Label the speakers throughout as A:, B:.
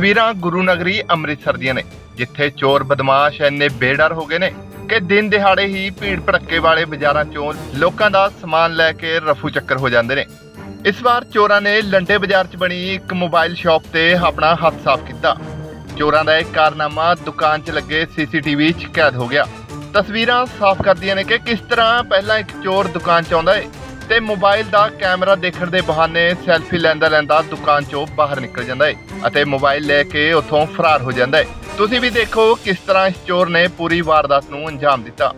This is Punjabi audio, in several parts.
A: ਤਸਵੀਰਾਂ ਗੁਰੂ ਨਗਰੀ ਅੰਮ੍ਰਿਤਸਰ ਦੀਆਂ ਨੇ, ਜਿੱਥੇ ਚੋਰ ਬਦਮਾਸ਼ ਇੰਨੇ ਬੇਡਰ ਹੋ ਗਏ ਨੇ ਕਿ ਦਿਨ ਦਿਹਾੜੇ ਹੀ ਭੀੜ ਭੜੱਕੇ ਵਾਲੇ ਬਾਜ਼ਾਰਾਂ ਚੋਂ ਲੋਕਾਂ ਦਾ ਸਮਾਨ ਲੈ ਕੇ ਰਫੂ ਚੱਕਰ ਹੋ ਜਾਂਦੇ ਨੇ। ਇਸ ਵਾਰ ਚੋਰਾਂ ਨੇ ਲੰਡੇ ਬਾਜ਼ਾਰ 'ਚ ਬਣੀ ਇੱਕ ਮੋਬਾਈਲ ਸ਼ਾਪ ਤੇ ਆਪਣਾ ਹੱਥ ਸਾਫ਼ ਕੀਤਾ। ਚੋਰਾਂ ਦਾ ਇਹ ਕਾਰਨਾਮਾ ਦੁਕਾਨ 'ਚ ਲੱਗੇ ਸੀਸੀਟੀਵੀ 'ਚ ਕੈਦ ਹੋ ਗਿਆ। ਤਸਵੀਰਾਂ ਸਾਫ਼ ਕਰਦੀਆਂ ਨੇ ਕਿ ਕਿਸ ਤਰ੍ਹਾਂ ਪਹਿਲਾਂ ਇੱਕ ਚੋਰ ਦੁਕਾਨ 'ਚ ਆਉਂਦਾ ਏ ਤੇ ਮੋਬਾਈਲ ਦਾ ਕੈਮਰਾ ਦੇਖਣ ਦੇ ਬਹਾਨੇ ਸੈਲਫੀ ਲੈਂਦਾ ਲੈਂਦਾ ਦੁਕਾਨ 'ਚੋਂ ਬਾਹਰ ਨਿਕਲ ਜਾਂਦਾ ਏ। ਅਤੇ ਮੋਬਾਈਲ ਲੈ ਕੇ ਉੱਥੋਂ ਫਰਾਰ ਹੋ ਜਾਂਦਾ ਹੈ। ਤੁਸੀਂ ਵੀ ਦੇਖੋ ਕਿਸ ਤਰ੍ਹਾਂ ਇਸ ਚੋਰ ਨੇ ਪੂਰੀ ਵਾਰਦਾਤ ਨੂੰ ਅੰਜਾਮ ਦਿੱਤਾ।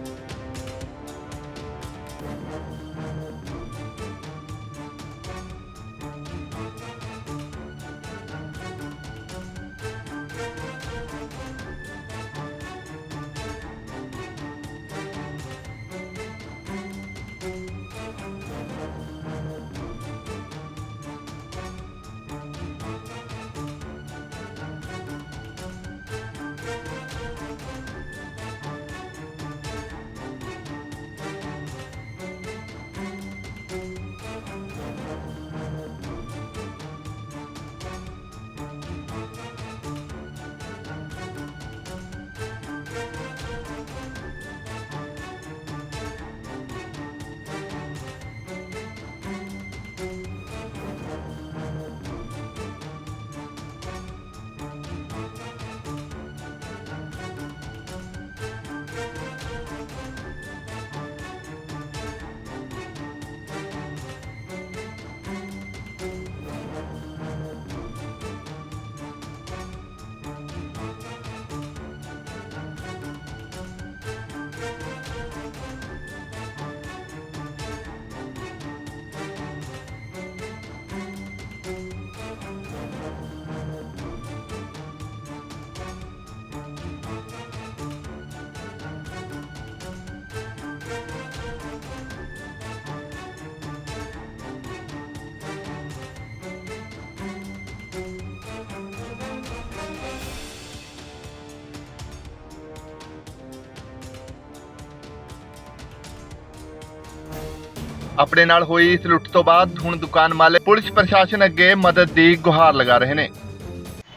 A: ਆਪਣੇ ਨਾਲ ਹੋਈ ਇਸ ਲੁੱਟ ਤੋਂ ਬਾਅਦ ਹੁਣ ਦੁਕਾਨ ਮਾਲਕ ਪੁਲਿਸ ਪ੍ਰਸ਼ਾਸਨ ਅੱਗੇ ਮਦਦ ਦੀ ਗੁਹਾਰ ਲਗਾ ਰਹੇ ਨੇ।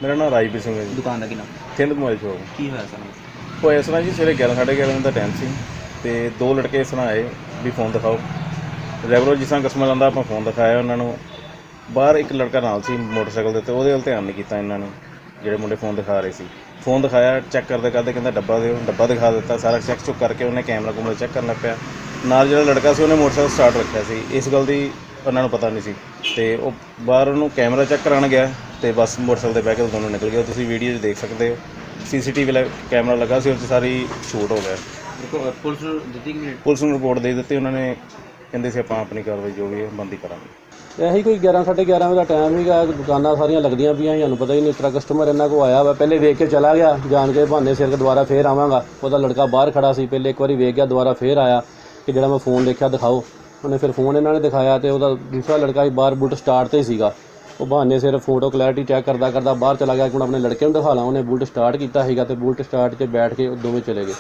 B: ਮੇਰਾ ਨਾਮ ਰਾਜਪ੍ਰੀਤ ਸਿੰਘ ਹੈ ਜੀ।
C: ਦੁਕਾਨ ਦਾ ਕੀ ਨਾਮ?
B: ਥਿੰਦ ਮੋਬਾਈਲ ਸ਼ੋਪ
C: ਕੀ ਹੋਇਆ ਸਾਨੂੰ
B: ਹੋਇਆ ਇਸ ਤਰ੍ਹਾਂ ਜੀ ਸਵੇਰੇ 11 11:30 ਵਜੇ ਦਾ ਟਾਈਮ ਸੀ ਤੇ ਦੋ ਲੜਕੇ ਇਸ ਤਰ੍ਹਾਂ ਆਏ ਵੀ ਫੋਨ ਦਿਖਾਓ। ਰੈਗੂਲਰ ਜਿਸ ਤਰ੍ਹਾਂ ਕਸਟਮਰ ਆਉਂਦਾ ਆਪਾਂ ਫੋਨ ਦਿਖਾਇਆ ਉਹਨਾਂ ਨੂੰ। ਬਾਹਰ ਇੱਕ ਲੜਕਾ ਨਾਲ ਸੀ ਮੋਟਰਸਾਈਕਲ ਦੇ ਤੇ ਉਹਦੇ ਵੱਲ ਧਿਆਨ ਨਹੀਂ ਕੀਤਾ ਇਹਨਾਂ ਨੇ ਜਿਹੜੇ ਮੁੰਡੇ ਫੋਨ ਦਿਖਾ ਰਹੇ ਸੀ। ਫੋਨ ਦਿਖਾਇਆ ਚੈੱਕ ਕਰਦੇ ਕਰਦੇ ਕਹਿੰਦਾ ਡੱਬਾ ਦਿਓ ਡੱਬਾ ਦਿਖਾ ਦਿੱਤਾ ਸਾਰਾ ਚੈੱਕ ਚੁੱਕ ਕਰਕੇ ਉਹਨੇ ਕੈਮਰਾ ਕੁਮਰਾ ਚੈੱਕ ਕਰਨ ਲੱਗ ਪਿਆ। ਨਾਲ ਜਿਹੜਾ ਲੜਕਾ ਸੀ ਉਹਨੇ ਮੋਟਰਸਾਈਕਲ ਸਟਾਰਟ ਰੱਖਿਆ ਸੀ। ਇਸ ਗੱਲ ਦੀ ਉਹਨਾਂ ਨੂੰ ਪਤਾ ਨਹੀਂ ਸੀ। ਤੇ ਉਹ ਬਾਹਰ ਉਹਨੂੰ ਕੈਮਰਾ ਚੈੱਕ ਕਰਾਉਣ ਗਿਆ ਤੇ ਬਸ ਮੋਟਰਸਾਈਕਲ ਦੇ ਬਹਿ ਕੇ ਉਹ ਦੋਨੋਂ ਨਿਕਲ ਗਏ। ਉਹ ਤੁਸੀਂ ਵੀਡੀਓ 'ਚ ਦੇਖ ਸਕਦੇ ਹੋ। ਸੀਸੀਟੀਵੀ ਕੈਮਰਾ ਲੱਗਾ ਸੀ ਉਹ 'ਚ ਸਾਰੀ ਸ਼ੂਟ ਹੋ ਗਿਆ।
C: ਦੇਖੋ ਪੁਲਿਸ ਨੂੰ ਦਿੱਤੀ ਕਿ ਨਹੀਂ?
B: ਪੁਲਿਸ ਨੂੰ ਰਿਪੋਰਟ ਦੇ ਦਿੱਤੀ। ਉਹਨਾਂ ਨੇ ਕਹਿੰਦੇ ਸੀ ਆਪਾਂ ਆਪਣੀ ਕਾਰਵਾਈ ਜੋ ਵੀ ਹੈ ਬੰਦੀ ਕਰਾਂਗੇ।
D: ਇਹੀ ਕੋਈ 11 11:30 ਵਜੇ ਦਾ ਟਾਈਮ ਸੀਗਾ ਦੁਕਾਨਾਂ ਸਾਰੀਆਂ ਲੱਗਦੀਆਂ ਪਈਆਂ ਸੀ, ਸਾਨੂੰ ਪਤਾ ਹੀ ਨਹੀਂ ਇਸ ਤਰ੍ਹਾਂ ਕਸਟਮਰ ਇਹਨਾਂ ਕੋ ਆਇਆ ਵਾ। ਪਹਿਲੇ ਵੇਖ ਕੇ ਚਲਾ ਗਿਆ। ਜਾਣ ਕੇ ਬਹਾਨੇ ਸਿਰ ਕੇ ਦੁਬਾਰਾ ਫੇਰ ਆਵਾਂਗਾ। ਉਹਦਾ ਲੜਕਾ ਬਾਹਰ ਖੜਾ ਸੀ। ਪਹਿਲੇ ਇੱਕ ਵਾਰੀ ਵੇਖ ਗਿਆ ਦੁਬਾਰਾ ਫੇਰ ਆਇਆ। ਕਿ ਜਿਹੜਾ ਮੈਂ ਫੋਨ ਦੇਖਿਆ, ਦਿਖਾਓ। ਉਹਨੇ ਫਿਰ ਫੋਨ ਇਹਨਾਂ ਨੇ ਦਿਖਾਇਆ ਤੇ ਉਹਦਾ ਦੂਸਰਾ ਲੜਕਾ ਵੀ ਬਾਹਰ ਬੁਲਟ ਸਟਾਰਟ ਤੇ ਹੀ ਸੀਗਾ। ਉਹ ਬਹਾਨੇ ਸਿਰ ਫੋਟੋ ਕਲੈਰਿਟੀ ਚੈੱਕ ਕਰਦਾ ਕਰਦਾ ਬਾਹਰ ਚਲਾ ਗਿਆ। ਕਿ ਹੁਣ ਆਪਣੇ ਲੜਕੇ ਨੂੰ ਦਿਖਾ ਲਾਂ। ਉਹਨੇ ਬੁਲਟ ਸਟਾਰਟ ਕੀਤਾ ਸੀਗਾ ਤੇ ਬੁਲਟ ਸਟਾਰਟ 'ਚ ਬੈਠ ਕੇ ਉਹ ਦੋਵੇਂ ਚਲੇ ਗਏ।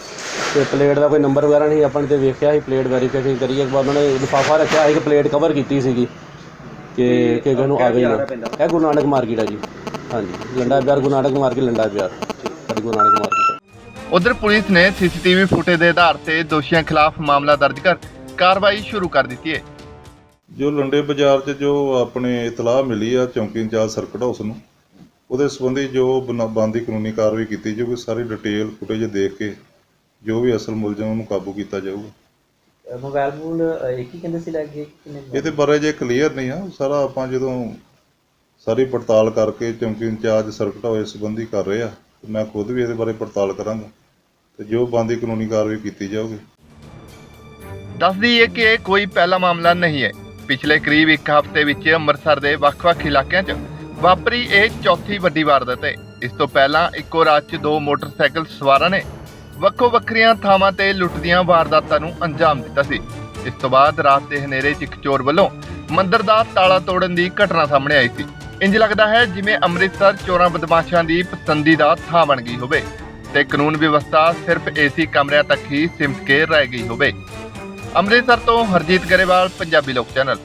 D: ਤੇ ਪਲੇਟ ਦਾ ਕੋਈ ਨੰਬਰ ਵਗੈਰਾ ਨਹੀਂ ਆਪਾਂ ਨੇ ਤੇ ਵੇਖਿਆ ਸੀ ਪਲੇਟ ਵੈਰੀਫਿਕੇਸ਼ਨ ਕਰੀ। ਇੱਕ ਵਾਰ ਉਹਨਾਂ ਨੇ ਲਿਫਾਫਾ ਰੱਖਿਆ ਸੀ ਕਿ ਪਲੇਟ ਕਵਰ ਕੀਤੀ ਸੀਗੀ। ਕਿ ਕਿ ਕਿਸੇ ਨੂੰ ਆ ਗਈ ਨਾ। ਇਹ ਗੁਰੂ ਨਾਨਕ ਮਾਰਕੀਟ ਆ ਜੀ। ਹਾਂਜੀ। ਲੰਡਾ ਪਿਆਰ, ਗੁਰੂ ਨਾਨਕ ਮਾਰਕੀਟ ਲੰਡਾ ਪਿਆਰ। ਸਾਡੀ ਗੁਰੂ ਨਾਨਕ ਮਾਰਕੀਟ
A: ਉਧਰ ਪੁਲਿਸ ਨੇ ਸੀਸੀਟੀਵੀ ਫੁਟੇਜ ਦੇ ਆਧਾਰ ਤੇ ਦੋਸ਼ੀਆਂ ਖਿਲਾਫ ਮਾਮਲਾ ਦਰਜ ਕਰ ਕਾਰਵਾਈ ਸ਼ੁਰੂ ਕਰ ਦਿੱਤੀ ਹੈ।
E: ਜੋ ਲੰਡੇ ਬਾਜ਼ਾਰ 'ਚ ਜੋ ਆਪਣੇ ਇਤਲਾਹ ਮਿਲੀ ਆ ਚੌਂਕੀ ਇੰਚਾਰਜ ਸਰਕਟ ਹਾਊਸ ਨੂੰ ਉਹਦੇ ਸੰਬੰਧੀ ਜੋ ਬਣਦੀ ਕਾਨੂੰਨੀ ਕਾਰਵਾਈ ਕੀਤੀ ਜਾਊਗੀ ਸਾਰੀ ਡਿਟੇਲ ਫੁਟੇਜ ਦੇਖ ਕੇ ਜੋ ਵੀ ਅਸਲ ਮੁਲਜ਼ਮ ਨੂੰ ਕਾਬੂ ਕੀਤਾ ਜਾਊਗਾ।
C: ਮੋਬਾਈਲ ਫੋਨ ਇੱਕ ਹੀ ਕਹਿੰਦੇ ਸੀ ਲੱਗ ਗਏ ਕਿੰਨੇ
E: ਇਹਦੇ ਬਾਰੇ ਜੇ ਕਲੀਅਰ ਨਹੀਂ ਆ ਸਾਰਾ ਆਪਾਂ ਜਦੋਂ ਸਾਰੀ ਪੜਤਾਲ ਕਰਕੇ ਚੌਂਕੀ ਇੰਚਾਰਜ ਸਰਕਟ ਹਾਊਸ ਸੰਬੰਧੀ ਕਰ ਰਹੇ ਆ ਮੈਂ ਖੁਦ ਵੀ ਇਹਦੇ ਬਾਰੇ ਪੜਤਾਲ ਕਰਾਂਗਾ। ਤੇ ਜੋ ਬਣਦੀ ਕਾਨੂੰਨੀ ਕਾਰਵਾਈ ਕੀਤੀ ਜਾਊਗੀ।
A: ਦੱਸ ਦਈਏ ਕਿ ਇਹ ਕੋਈ ਪਹਿਲਾ ਮਾਮਲਾ ਨਹੀਂ ਹੈ। ਪਿਛਲੇ ਕਰੀਬ ਇੱਕ ਹਫ਼ਤੇ ਵਿੱਚ ਅੰਮ੍ਰਿਤਸਰ ਦੇ ਵੱਖ-ਵੱਖ ਇਲਾਕਿਆਂ 'ਚ ਵਾਪਰੀ ਇਹ ਚੌਥੀ ਵੱਡੀ ਵਾਰਦਾਤ ਹੈ। ਇਸ ਤੋਂ ਪਹਿਲਾਂ ਇੱਕੋ ਰਾਤ 'ਚ ਦੋ ਮੋਟਰਸਾਈਕਲ ਸਵਾਰਾਂ ਨੇ ਵੱਖੋ ਵੱਖਰੀਆਂ ਥਾਵਾਂ ਤੇ ਲੁੱਟ ਦੀਆਂ ਵਾਰਦਾਤਾਂ ਨੂੰ ਅੰਜਾਮ ਦਿੱਤਾ ਸੀ। ਇਸ ਤੋਂ ਬਾਅਦ ਰਾਤ ਦੇ ਹਨੇਰੇ 'ਚ ਇੱਕ ਚੋਰ ਵੱਲੋਂ ਮੰਦਿਰ ਦਾ ਤਾਲਾ ਤੋੜਨ ਦੀ ਘਟਨਾ ਸਾਹਮਣੇ ਆਈ ਸੀ। ਇੰਜ ਲੱਗਦਾ ਹੈ ਜਿਵੇਂ ਅੰਮ੍ਰਿਤਸਰ ਚੋਰਾਂ ਬਦਮਾਸ਼ਾਂ ਦੀ ਪਸੰਦੀਦਾ ਥਾਂ ਬਣ ਗਈ ਹੋਵੇ। ਤੇ ਕਾਨੂੰਨ ਵਿਵਸਥਾ ਸਿਰਫ ਏਸੀ ਕਮਰਿਆਂ ਤੱਕ ਹੀ ਸਿਮਟ ਕੇ ਰਹਿ ਗਈ ਹੋਵੇ। ਅੰਮ੍ਰਿਤਸਰ ਤੋਂ ਹਰਜੀਤ ਗਰੇਵਾਲ, ਪੰਜਾਬੀ ਲੋਕ ਚੈਨਲ।